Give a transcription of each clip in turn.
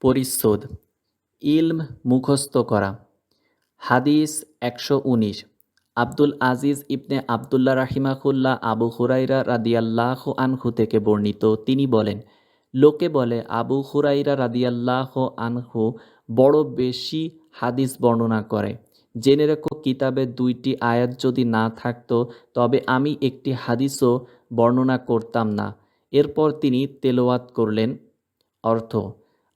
পরিচ্ছদ। ইলম মুখস্থ করা। হাদিস একশো উনিশ। আব্দুল আজিজ ইবনে আবদুল্লাহ রাহিমাকুল্লাহ আবু হুরাইরা রাদিয়াল্লাহ আনহু থেকে বর্ণিত। তিনি বলেন, লোকে বলে আবু হুরাইরা রাদিয়াল্লাহ আনহু বড় বেশি হাদিস বর্ণনা করে। জেনে রেখো, কিতাবে দুইটি আয়াত যদি না থাকতো, তবে আমি একটি হাদিসও বর্ণনা করতাম না। এরপর তিনি তেলোয়াত করলেন। অর্থ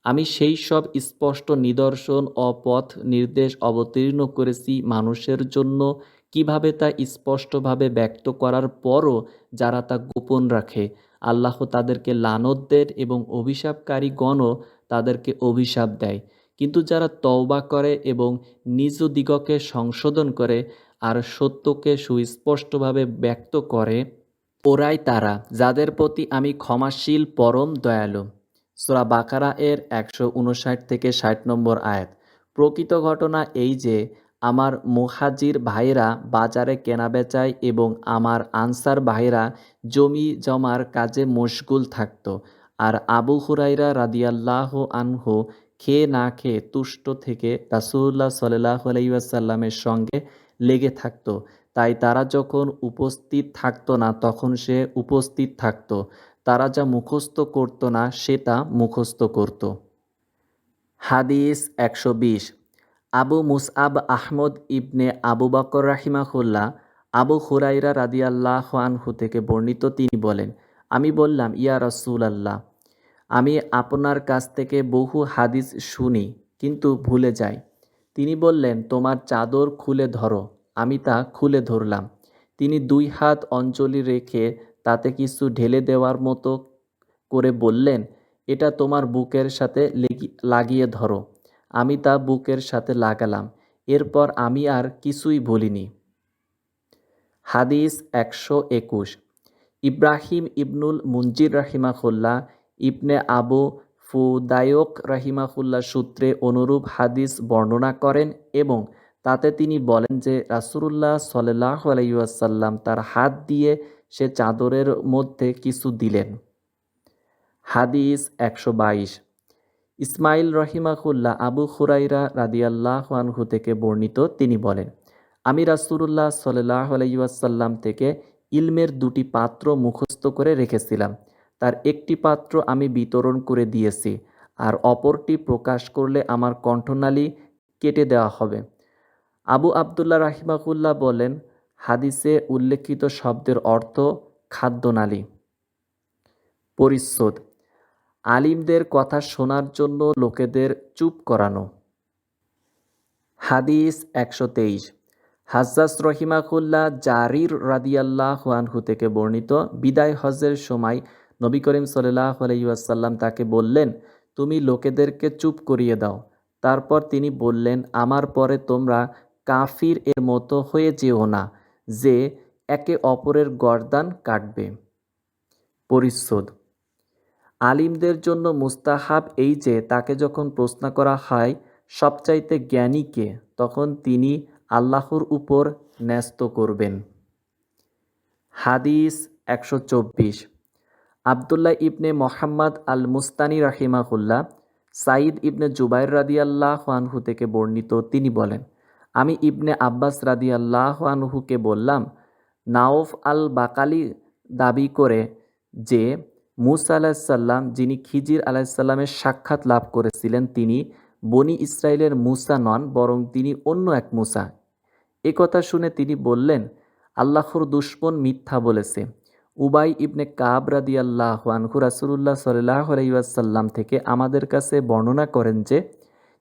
আমি সেই সব স্পষ্ট নিদর্শন ও পথ নির্দেশ অবতীর্ণ করেছি মানুষের জন্য। কীভাবে তা স্পষ্টভাবে ব্যক্ত করার পরও যারা তা গোপন রাখে, আল্লাহ তাদেরকে লানত দেন এবং অভিশাপকারীগণও তাদেরকে অভিশাপ দেয়। কিন্তু যারা তওবা করে এবং নিজ দিগকে সংশোধন করে আর সত্যকে সুস্পষ্টভাবে ব্যক্ত করে, ওরাই তারা, যাদের প্রতি আমি ক্ষমাশীল, পরম দয়ালু। সোরা বাকারা এর একশো উনষাট থেকে ষাট নম্বর আয়াত। প্রকৃত ঘটনা এই যে, আমার মুহাজির ভাইরা বাজারে কেনাবেচায় এবং আমার আনসার ভাইরা জমি জমার কাজে মশগুল থাকত। আর আবু হুরাইরা রাদিয়াল্লাহ আনহু খেয়ে না খেয়ে তুষ্ট থেকে রাসুল্লাহ সাল্লাহ আলাইসাল্লামের সঙ্গে লেগে থাকতো। তাই তারা যখন উপস্থিত থাকতো না, তখন সে উপস্থিত থাকতো। তারা যা মুখস্থ করতো না সে তা মুখস্থ করত। হাদিস একশো বিশ। আবু মুসআব আহমদ ইবনে আবু বকর রাহিমাহুল্লাহ আবু হুরাইরা রাদিয়াল্লাহ আনহু থেকে বর্ণিত, তিনি বলেন, আমি বললাম, ইয়া রসুল আল্লাহ আমি আপনার কাছ থেকে বহু হাদিস শুনি, কিন্তু ভুলে যাই। তিনি বললেন, তোমার চাদর খুলে ধরো, আমি তা খুলে ধরলাম। তিনি দুই হাত অঞ্চলি রেখে তাতে কিছু ঢেলে দেওয়ার মতো করে বললেন, এটা তোমার বুকের সাথে লাগিয়ে ধরো। আমি তা বুকের সাথে লাগালাম। এরপর আমি আর কিছুই বলিনি। হাদিস একশো একুশ। ইব্রাহিম ইবনুল মুঞ্জির রাহিমাহুল্লাহ ইবনে আবু ফুদায়ক রাহিমাহুল্লাহ সূত্রে অনুরূপ হাদিস বর্ণনা করেন এবং তাতে তিনি বলেন যে রাসুল্লাহ সাল্লাহ আলাইসাল্লাম তার হাত দিয়ে সে চাদরের মধ্যে কিছু দিলেন। হাদিস একশো বাইশ। ইসমাইল রহিমাকুল্লাহ আবু খুরাইরা রাদিয়াল্লাহ আনহু থেকে বর্ণিত, তিনি বলেন, আমি রাসুল্লাহ সাল্লাহ আলাইসাল্লাম থেকে ইলমের দুটি পাত্র মুখস্থ করে রেখেছিলাম। তার একটি পাত্র আমি বিতরণ করে দিয়েছি, আর অপরটি প্রকাশ করলে আমার কণ্ঠনালী কেটে দেওয়া হবে। আবু আবদুল্লাহ রাহিমাকুল্লাহ বলেন হাদিসে উল্লেখিত শব্দের অর্থ খাদ্যনালী। পরিচ্ছদ, আলিমদের কথা শোনার জন্য লোকেদের চুপ করানো। হাদিস একশো তেইশ হাজ্জাস রহিমাকুল্লাহ জারির রাদিয়াল্লাহ আনহু থেকে বর্ণিত বিদায় হজের সময় নবী করিম সাল্লাহ আলাইসাল্লাম তাকে বললেন, তুমি লোকেদেরকে চুপ করিয়ে দাও। তারপর তিনি বললেন, আমার পরে তোমরা কাফির এর মতো হয়ে যেও না। যে একে অপরের গরদান কাটবে। পরিচ্ছদ। আলিমদের জন্য মুস্তাহাব এই যে তাকে যখন প্রশ্ন করা হয়, সবচাইতে জ্ঞানীকে তখন তিনি আল্লাহর উপর ন্যস্ত করবেন। হাদিস একশো চব্বিশ। আবদুল্লাহ ইবনে মোহাম্মদ আল মুস্তানি রাহিমাহুল্লাহ সাইদ ইবনে জুবাইর রাদিয়াল্লাহ আনহু থেকে বর্ণিত তিনি বলেন আমি ইবনে আব্বাস রাদিয়াল্লাহ আনহুকে বললাম, নাওফ আল বাকালি দাবি করে যে মুসা আলাহিসাল্লাম যিনি খিজির আলাহিসাল্লামের সাক্ষাৎ লাভ করেছিলেন, তিনি বনি ইসরায়েলের মুসা নন, বরং তিনি অন্য এক মুসা। কথা শুনে তিনি বললেন, আল্লাহর দুশ্মন মিথ্যা বলেছে। উবাই ইবনে কাব রাদি আল্লাহ আনহু রাসুল্লাহ সাল্লাহ আলাইসাল্লাম থেকে আমাদের কাছে বর্ণনা করেন যে,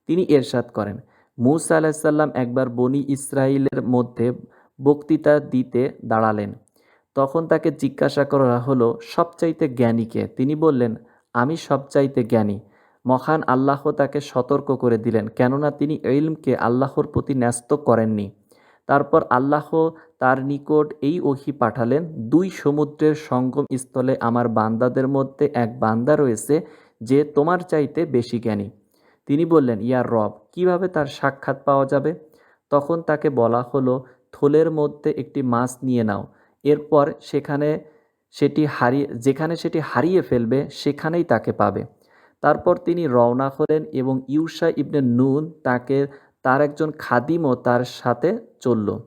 তিনি এরশাদ করেন। মুসা আলাহিসাল্লাম একবার বনি ইসরায়েলের মধ্যে বক্তৃতা দিতে দাঁড়ালেন। তখন তাকে জিজ্ঞাসা করা হলো, সবচাইতে জ্ঞানীকে তিনি বললেন, আমি সবচাইতে জ্ঞানী। মহান আল্লাহ তাকে সতর্ক করে দিলেন, কেননা তিনি ইলমকে আল্লাহর প্রতি ন্যস্ত করেননি। তারপর আল্লাহ তার নিকট এই ওহি পাঠালেন, দুই সমুদ্রের সঙ্গম স্থলে আমার বান্দাদের মধ্যে এক বান্দা রয়েছে, যে তোমার চাইতে বেশি জ্ঞানী। তিনি বললেন ইয়ার রব, কীভাবে তার সাক্ষাৎ পাওয়া যাবে? তখন তাকে বলা হলো, থলের মধ্যে একটি মাছ নিয়ে নাও। এরপর সেখানে সেটি হারিয়ে যেখানে সেটি হারিয়ে ফেলবে, সেখানেই তাকে পাবে। তারপর তিনি রওনা হলেন এবং ইউসা ইবনে নুন তাকে, তার একজন খাদিমও তার সাথে চলল।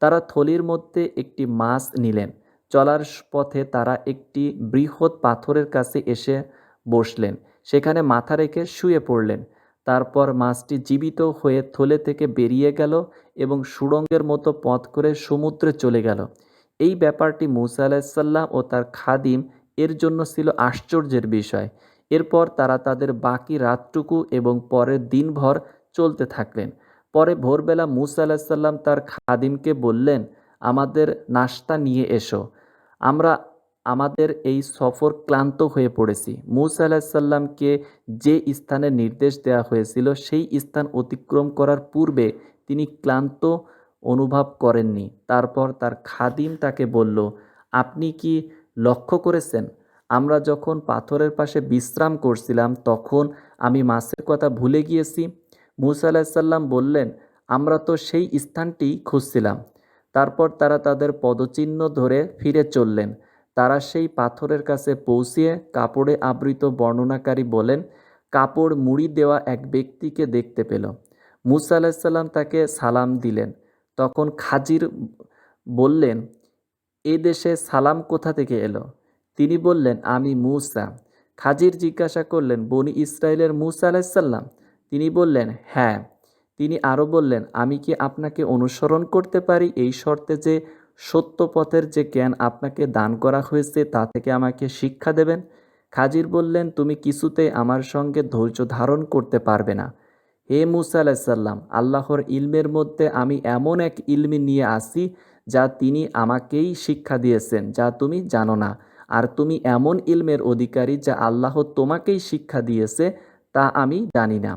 তারা থলির মধ্যে একটি মাছ নিলেন। চলার পথে তারা একটি বৃহৎ পাথরের কাছে এসে বসলেন। সেখানে মাথা রেখে শুয়ে পড়লেন। তারপর মাছটি জীবিত হয়ে থলে থেকে বেরিয়ে গেল এবং সুড়ঙ্গের মতো পথ করে সমুদ্রে চলে গেল। এই ব্যাপারটি মুসা আলাহিসাল্লাম ও তার খাদিম এর জন্য ছিল আশ্চর্যের বিষয়। এরপর তারা তাদের বাকি রাতটুকু এবং পরের দিনভর চলতে থাকলেন। পরে ভোরবেলা মুসা আলাহিসাল্লাম তার খাদিমকে বললেন, আমাদের নাস্তা নিয়ে এসো। আমরা আমাদের এই সফর ক্লান্ত হয়ে পড়েছি। মুসা আলাহিসাল্লামকে যে স্থানে নির্দেশ দেওয়া হয়েছিল, সেই স্থান অতিক্রম করার পূর্বে তিনি ক্লান্ত অনুভব করেননি। তারপর তার খাদিম তাকে বলল, আপনি কি লক্ষ্য করেছেন? আমরা যখন পাথরের পাশে বিশ্রাম করছিলাম, তখন আমি মাছের কথা ভুলে গিয়েছি। মুসা আলাহিসাল্লাম বললেন, আমরা তো সেই স্থানটি খুঁজছিলাম। তারপর তারা তাদের পদচিহ্ন ধরে ফিরে চললেন। তারা সেই পাথরের কাছে পৌঁছিয়ে কাপড়ে আবৃত বর্ণনাকারী বলেন, কাপড় মুড়ি দেওয়া এক ব্যক্তিকে দেখতে পেল। মুসা আলাহিসাল্লাম তাকে সালাম দিলেন। তখন খাজির বললেন, এ দেশে সালাম কোথা থেকে এলো? তিনি বললেন, আমি মুসা। খাজির জিজ্ঞাসা করলেন, বনি ইসরায়েলের মুসা আলাহিসাল্লাম তিনি বললেন হ্যাঁ। তিনি আরও বললেন, আমি কি আপনাকে অনুসরণ করতে পারি এই শর্তে যে সত্য পথের যে জ্ঞান আপনাকে দান করা হয়েছে তা থেকে আমাকে শিক্ষা দেবেন। খাজির বললেন, তুমি কিছুতেই আমার সঙ্গে ধৈর্য ধারণ করতে পারবে না। হে মুসা আলাহিসাল্লাম আল্লাহর ইলমের মধ্যে আমি এমন এক ইলমি নিয়ে আসি যা তিনি আমাকেই শিক্ষা দিয়েছেন, যা তুমি জানো না। আর তুমি এমন ইলমের অধিকারী যা আল্লাহ তোমাকেই শিক্ষা দিয়েছে, তা আমি জানি না।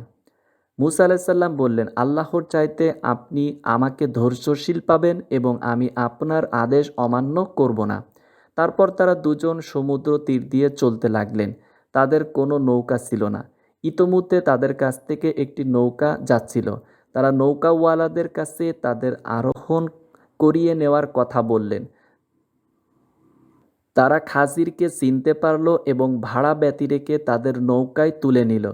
মুসা আলাহিসাল্লাম বললেন, আল্লাহর চাইতে আপনি আমাকে ধৈর্যশীল পাবেন এবং আমি আপনার আদেশ অমান্য করব না। তারপর তারা দুজন সমুদ্র তীর দিয়ে চলতে লাগলেন। তাদের কোনো নৌকা ছিল না। ইতোমধ্যে তাদের কাছ থেকে একটি নৌকা যাচ্ছিল। তারা নৌকাওয়ালাদের কাছে তাদের আরোহণ করিয়ে নেওয়ার কথা বললেন। তারা খাজিরকে চিনতে পারল এবং ভাড়া ব্যতিরেকে তাদের নৌকায় তুলে নিল।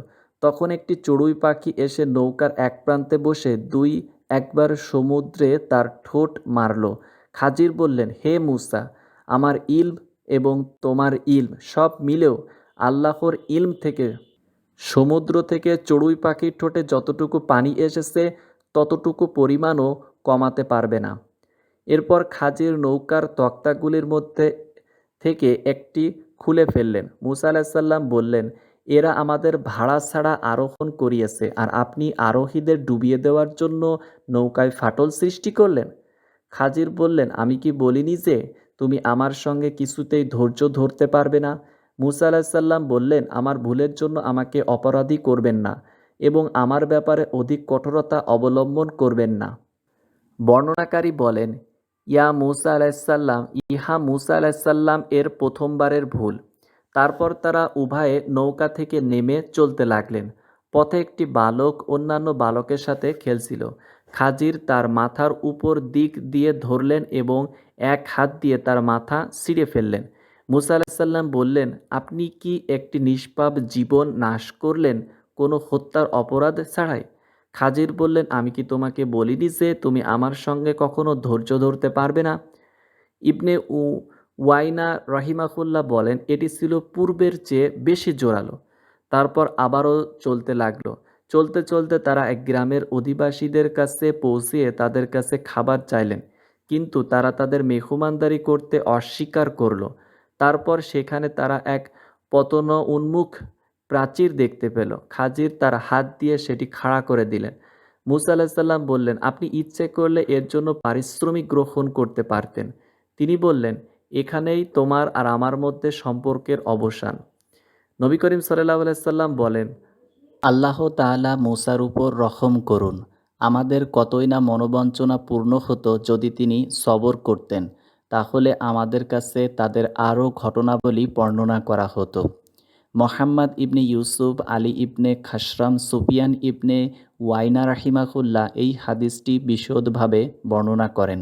তখন একটি চড়ুই পাখি এসে নৌকার এক প্রান্তে বসে দুই একবার সমুদ্রে তার ঠোঁট মারল। খাজির বললেন, হে মুসা, আমার ইলম এবং তোমার ইলম সব মিলেও আল্লাহর ইলম থেকে, সমুদ্র থেকে চড়ুই পাখির ঠোঁটে যতটুকু পানি এসেছে, ততটুকু পরিমাণও কমাতে পারবে না। এরপর খাজির নৌকার তক্তাগুলির মধ্যে থেকে একটি খুলে ফেললেন। মুসা আলাহিসাল্লাম বললেন এরা আমাদের ভাড়া ছাড়া আরোহণ করিয়েছে আর আপনি আরোহীদের ডুবিয়ে দেওয়ার জন্য নৌকায় ফাটল সৃষ্টি করলেন? খাজির বললেন, আমি কি বলিনি যে তুমি আমার সঙ্গে কিছুতেই ধৈর্য ধরতে পারবে না? মুসা আলাহিসাল্লাম বললেন, আমার ভুলের জন্য আমাকে অপরাধী করবেন না এবং আমার ব্যাপারে অধিক কঠোরতা অবলম্বন করবেন না। বর্ণনাকারী বলেন, ইয়া মুসা আলাহিসাল্লাম ইহা মুসা আলাহিসাল্লাম এর প্রথমবারের ভুল। তারপর তারা উভয়ে নৌকা থেকে নেমে চলতে লাগলেন। পথে একটি বালক অন্যান্য বালকের সাথে খেলছিল। খাজির তার মাথার উপর দিক দিয়ে ধরলেন এবং এক হাত দিয়ে তার মাথা ছিঁড়ে ফেললেন। মুসা আলাহিসাল্লাম বললেন, আপনি কি একটি নিষ্পাপ জীবন নাশ করলেন কোনো হত্যার অপরাধ ছাড়াই? খাজির বললেন, আমি কি তোমাকে বলিনি যে তুমি আমার সঙ্গে কখনো ধৈর্য ধরতে পারবে না? ইবনে উ ওয়াইনা রাহিমাকুল্লাহ বলেন, এটি ছিল পূর্বের চেয়ে বেশি জোরালো। তারপর আবারও চলতে লাগল। চলতে চলতে তারা এক গ্রামের অধিবাসীদের কাছে পৌঁছিয়ে তাদের কাছে খাবার চাইলেন। কিন্তু তারা তাদের মেহমানদারি করতে অস্বীকার করল। তারপর সেখানে তারা এক পতন উন্মুখ প্রাচীর দেখতে পেল। খাজির তার হাত দিয়ে সেটি খাড়া করে দিলেন। মুসা আলাহিসাল্লাম বললেন, আপনি ইচ্ছে করলে এর জন্য পারিশ্রমিক গ্রহণ করতে পারতেন। তিনি বললেন এখানেই তোমার আর আমার মধ্যে সম্পর্কের অবসান। নবী করিম সাল্লাহ আলাইসাল্লাম বলেন, আল্লাহ তাআলা মুসার উপর রহম করুন। আমাদের কতই না মনোবঞ্চনা পূর্ণ হতো যদি তিনি সবর করতেন। তাহলে আমাদের কাছে তাদের আরও ঘটনাবলী বর্ণনা করা হতো। মোহাম্মদ ইবনে ইউসুফ, আলী ইবনে খাসরাম, সুফিয়ান ইবনে ওয়াইনা রাহিমাহুল্লাহ এই হাদিসটি বিশদভাবে বর্ণনা করেন।